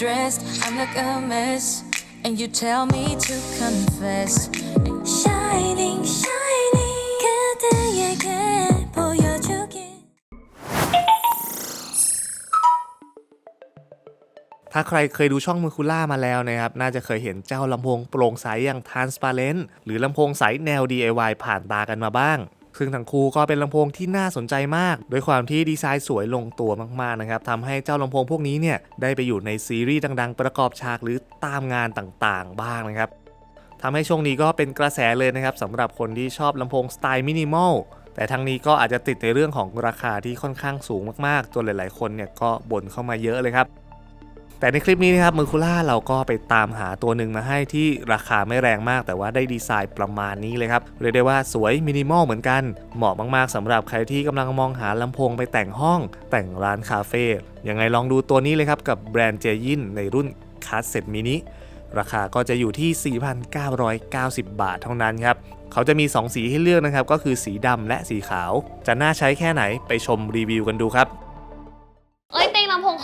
dressed, I look a mess, and you tell me to confess. Shining, shining, 그대에게 보여주길. ถ้าใครเคยดูช่องมือคูล่ามาแล้วนะครับ น่าจะเคยเห็นเจ้าลำโพงโปร่งใสอย่าง Transparent หรือลำโพงใสแนว DIY ผ่านตากันมาบ้าง ซึ่งทั้งคู่ก็เป็นลำโพงที่น่าสนใจมากด้วยความที่ดีไซน์สวยลงตัวมากๆนะครับทำให้เจ้าลำโพงพวกนี้เนี่ยได้ไปอยู่ในซีรีส์ดัง ๆ ประกอบฉากหรือตามงานต่างๆ บ้างนะครับทำให้ช่วงนี้ก็เป็นกระแสเลยนะครับสำหรับคนที่ชอบลำโพงสไตล์มินิมอลแต่ทั้งนี้ก็อาจจะติดในเรื่องของราคาที่ค่อนข้างสูงมากๆ จนหลาย ๆ คนเนี่ยก็บ่นเข้ามาเยอะเลยครับ แต่ในคลิปนี้นะครับมือคูล่าเราก็ไปตามหาตัวหนึ่งมาให้ที่ราคาไม่แรงมากแต่ว่าได้ดีไซน์ประมาณนี้เลยครับเรียกได้ว่าสวยมินิมอลเหมือนกัน เหมาะมากๆสำหรับใครที่กำลังมองหาลำโพงไปแต่งห้องแต่งร้านคาเฟ่ยังไงลองดูตัวนี้เลยครับกับแบรนด์เจยินในรุ่นคาสเซ็ตมินิราคาก็จะอยู่ที่ 4,990 บาทเท่านั้นครับ เขาจะมี 2 สีให้เลือกนะครับ ก็คือสีดำและสีขาว จะน่าใช้แค่ไหนไปชมรีวิวกันดูครับ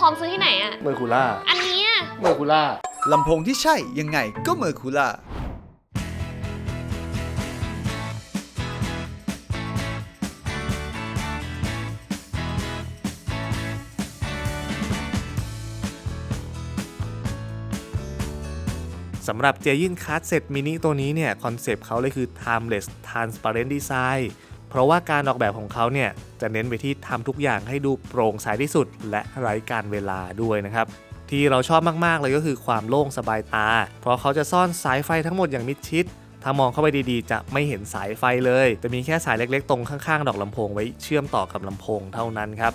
คอมซื้อที่ไหนอะมือคูล่าอันเนี้ยมือคูล่าลำโพงที่ใช่ยังไงก็เมอร์คูล่าสำหรับเจยินคัสเซ็ตมินิตัวนี้เนี่ย คอนเซปต์เขาเลยคือ timeless transparent design เพราะว่าการออกแบบของเขาเนี่ยจะเน้นไปที่ทำทุกอย่างให้ดูโปร่งใสที่สุด และไร้การเวลาด้วยนะครับที่เราชอบมากๆเลยก็คือความโล่งสบายตา เพราะเขาจะซ่อนสายไฟทั้งหมดอย่างมิดชิด ถ้ามองเข้าไปดีๆ จะไม่เห็นสายไฟเลย จะมีแค่สายเล็กๆ ตรงข้างๆ ดอกลำโพงไว้เชื่อมต่อกับลำโพงเท่านั้นครับ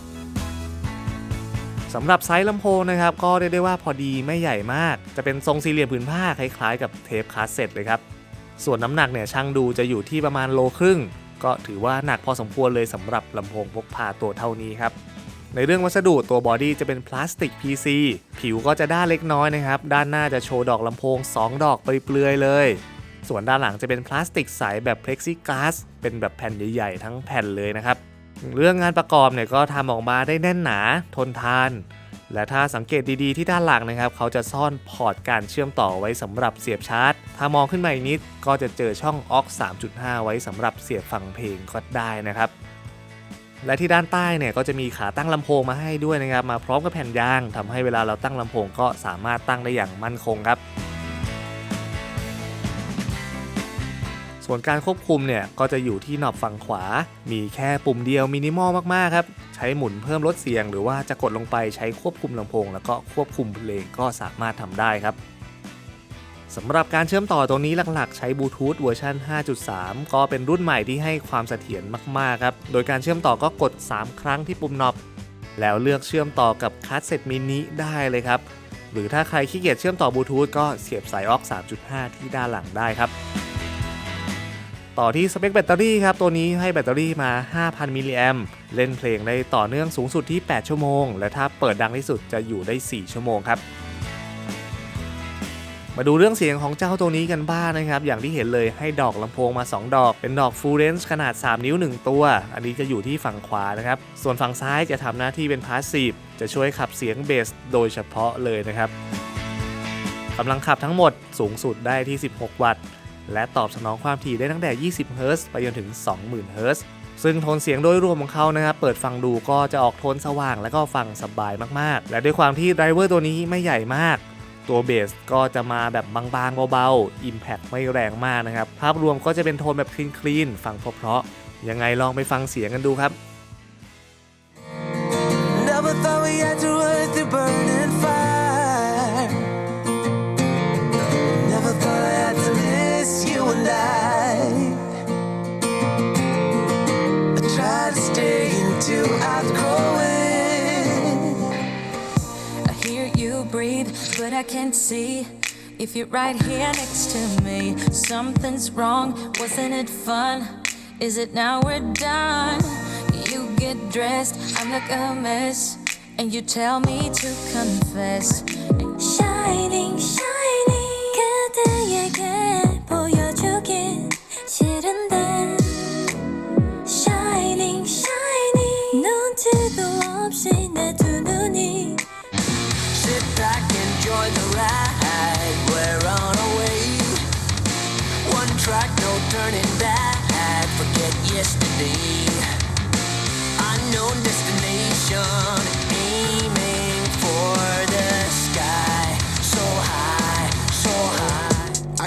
สำหรับไซส์ลำโพงนะครับก็เรียกได้ว่าพอดีไม่ใหญ่มาก จะเป็นทรงสี่เหลี่ยมผืนผ้าคล้ายๆ กับเทปคาสเซ็ตเลยครับส่วนน้ำหนักเนี่ยช่างดูจะอยู่ที่ประมาณโลครึ่ง ก็ถือว่าหนักพอสมควรเลยสำหรับลำโพงพกพาตัวเท่านี้ครับในเรื่องวัสดุตัวบอดี้จะเป็นพลาสติก PC ผิวก็จะด้านเล็กน้อยนะครับ ด้านหน้าจะโชว์ดอกลำโพง 2 ดอกเปลือยเลย ส่วนด้านหลังจะเป็นพลาสติกใสแบบเพล็กซิกลาสเป็นแบบแผ่นใหญ่ๆ ทั้งแผ่นเลยนะครับ เรื่องงานประกอบเนี่ยก็ทำออกมาได้แน่นหนาทนทาน และถ้าสังเกตดีๆที่ด้านหลังนะครับ เขาจะซ่อนพอร์ตการเชื่อมต่อไว้สำหรับเสียบชาร์จ ถ้ามองขึ้นมาอีกนิดก็จะเจอช่องออก3.5 ไว้สำหรับเสียบฟังเพลงก็ได้นะครับ และที่ด้านใต้เนี่ยก็จะมีขาตั้งลำโพงมาให้ด้วยนะครับ มาพร้อมกับแผ่นยางทำให้เวลาเราตั้งลำโพงก็สามารถตั้งได้อย่างมั่นคงครับ วนการควบคุมเนี่ยก็จะอยู่ที่หนอบฝั่งขวา มีแค่ปุ่มเดียวมินิมอลมากๆครับ ใช้หมุนเพิ่มลดเสียง หรือว่าจะกดลงไปใช้ควบคุมลำโพง แล้วก็ควบคุมเพลงก็สามารถทำได้ครับสำหรับการเชื่อมต่อตรงนี้หลักๆ ใช้บลูทูธเวอร์ชัน5.3 ก็เป็นรุ่นใหม่ที่ให้ความเสถียรมากๆครับ โดยการเชื่อมต่อก็กด 3 ครั้งที่ปุ่มน็อบ แล้วเลือกเชื่อมต่อกับคัสเซ็ตมินิได้เลยครับ หรือถ้าใครขี้เกียจเชื่อมต่อบลูทูธก็เสียบสายออก 3.5 ที่ด้านหลังได้ครับ ต่อที่สเปคแบตเตอรี่ครับตัวนี้ให้แบตเตอรี่มา 5,000 มิลลิแอมเล่นเพลงได้ต่อเนื่องสูงสุดที่ 8 ชั่วโมง และถ้าเปิดดังที่สุดจะอยู่ได้ 4 ชั่วโมงครับมาดูเรื่องเสียงของเจ้าตัวนี้กันบ้างนะครับ อย่างที่เห็นเลยให้ดอกลำโพงมา 2 ดอก เป็นดอก full range ขนาด 3 นิ้ว 1 ตัว อันนี้จะอยู่ที่ฝั่งขวานะครับ ส่วนฝั่งซ้ายจะทำหน้าที่เป็น passive จะช่วยขับเสียงเบสโดยเฉพาะเลยนะครับกำลังขับทั้งหมดสูงสุดได้ที่ 16 วัตต์ และตอบสนองความถี่ได้ตั้งแต่ 20 เฮิรตซ์ไปจนถึง 20,000 เฮิรตซ์ซึ่งโทนเสียงโดยรวมของเขานะครับ เปิดฟังดูก็จะออกโทนสว่างและก็ฟังสบายมากๆ และด้วยความที่ไดรเวอร์ตัวนี้ไม่ใหญ่มาก ตัวเบสก็จะมาแบบบางๆเบาๆ Impact ไม่แรงมากนะครับ ภาพรวมก็จะเป็นโทนแบบคลีนๆ ฟังเพราะๆ ยังไงลองไปฟังเสียงกันดูครับ Never thought we had to run through burning but I can't see. If you're right here next to me, something's wrong. Wasn't it fun? Is it now we're done? You get dressed, I look a mess, and you tell me to confess. Shining, shining, 그대에게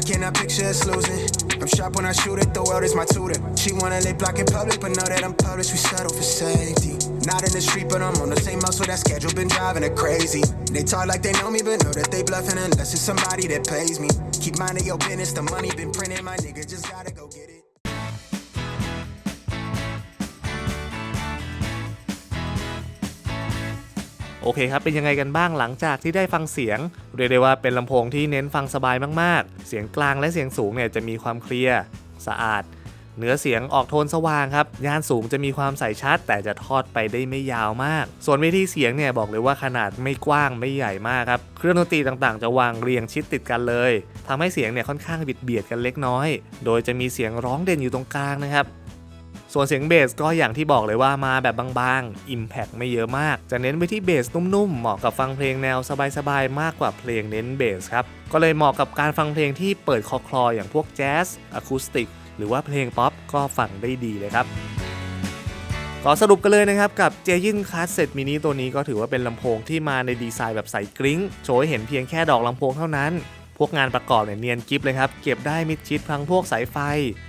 cannot picture us losing. I'm sharp when I shoot it, the world is my tutor. She wanna lay block in public, but know that I'm published, we settle for safety. Not in the street, but I'm on the same muscle that schedule, been driving her crazy. They talk like they know me, but know that they bluffing unless it's somebody that pays me. Keep minding your business, the money been printing, my nigga just gotta go โอเคครับ เป็นยังไงกันบ้างหลังจากที่ได้ฟังเสียง เรียกได้ว่าเป็นลำโพงที่เน้นฟังสบายมากๆ เสียงกลางและเสียงสูงเนี่ยจะมีความเคลียร์สะอาดเนื้อเสียงออกโทนสว่างครับย่านสูงจะมีความใสชัด แต่จะทอดไปได้ไม่ยาวมาก ส่วนเวทีเสียงเนี่ยบอกเลยว่าขนาดไม่กว้างไม่ใหญ่มากครับ เครื่องดนตรีต่างๆ จะวางเรียงชิดติดกันเลยทำให้เสียงเนี่ยค่อนข้างบิดเบียดกันเล็กน้อย โดยจะมีเสียงร้องเด่นอยู่ตรงกลางนะครับ ส่วนเสียงเบสก็อย่างที่บอกเลยว่ามาแบบบางๆ Impact ไม่เยอะมาก จะเน้นไปที่เบสนุ่มๆ เหมาะกับฟังเพลงแนวสบายๆ มากกว่าเพลงเน้นเบสครับ ก็เลยเหมาะกับการฟังเพลงที่เปิดคอคลออย่างพวกแจ๊สอะคูสติก หรือว่าเพลงป๊อปก็ฟังได้ดีเลยครับขอสรุปกันเลยนะครับ กับเจยินคาสเซ็ตมินิตัวนี้ก็ถือว่าเป็นลำโพงที่มาในดีไซน์แบบใสกริ้ง โชว์ให้เห็นเพียงแค่ดอกลำโพงเท่านั้น พวกงานประกอบเนี่ยเนียนกิฟเลยครับ เก็บได้มิดชิดทั้งพวกสายไฟ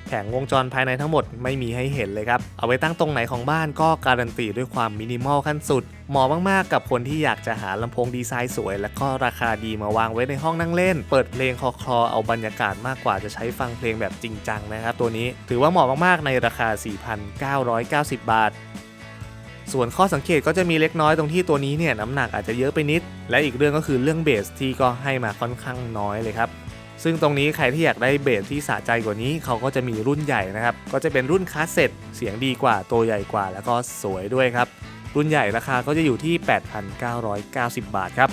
แผงวงจรภายในทั้งหมดไม่มีให้เห็นเลยครับ เอาไว้ตั้งตรงไหนของบ้านก็การันตีด้วยความมินิมอลขั้นสุด เหมาะมากๆ กับคนที่อยากจะหาลำโพงดีไซน์สวย และก็ราคาดีมาวางไว้ในห้องนั่งเล่น เปิดเพลงคอคลอเอาบรรยากาศมากกว่าจะใช้ฟังเพลงแบบจริงจังนะครับตัวนี้ ถือว่าเหมาะมากๆในราคา 4,990 บาท ส่วนข้อสังเกตก็จะมีเล็กน้อยตรงที่ตัวนี้เนี่ยน้ำหนักอาจจะเยอะไปนิด และอีกเรื่องก็คือเรื่องเบสที่ก็ให้มาค่อนข้างน้อยเลยครับ ซึ่งตรงนี้ใครที่อยากได้เบสที่สะใจกว่านี้เขาก็จะมีรุ่นใหญ่นะครับ ก็จะเป็นรุ่นคาสเซ็ตเสียงดีกว่าตัวใหญ่กว่า แล้วก็สวยด้วยครับ รุ่นใหญ่ราคาก็จะอยู่ที่ 8,990 บาทครับ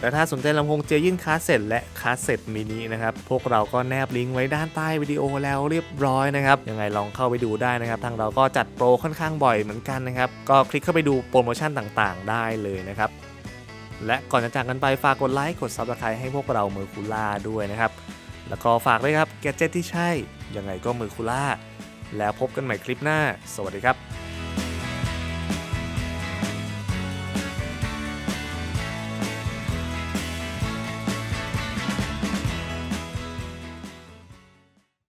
แต่ถ้าสนใจลำโพงเจยินคาสเซ็ตและคาสเซ็ตมินินะครับ พวกเราก็แนบลิงก์ไว้ด้านใต้วิดีโอแล้วเรียบร้อยนะครับ ยังไงลองเข้าไปดูได้นะครับ ทางเราก็จัดโปรค่อนข้างบ่อยเหมือนกันนะครับ ก็คลิกเข้าไปดูโปรโมชั่นต่างๆ ได้เลยนะครับ และก่อนจะจากกันไปฝากกดไลค์กด Subscribe ให้พวกเราเมอร์คูล่าด้วยนะครับ แล้วก็ฝากด้วยครับแกจ e t ที่ใช่ยังไงก็เมอร์คูล่าแล้วพบกันใหม่คลิปหน้า สวัสดีครับ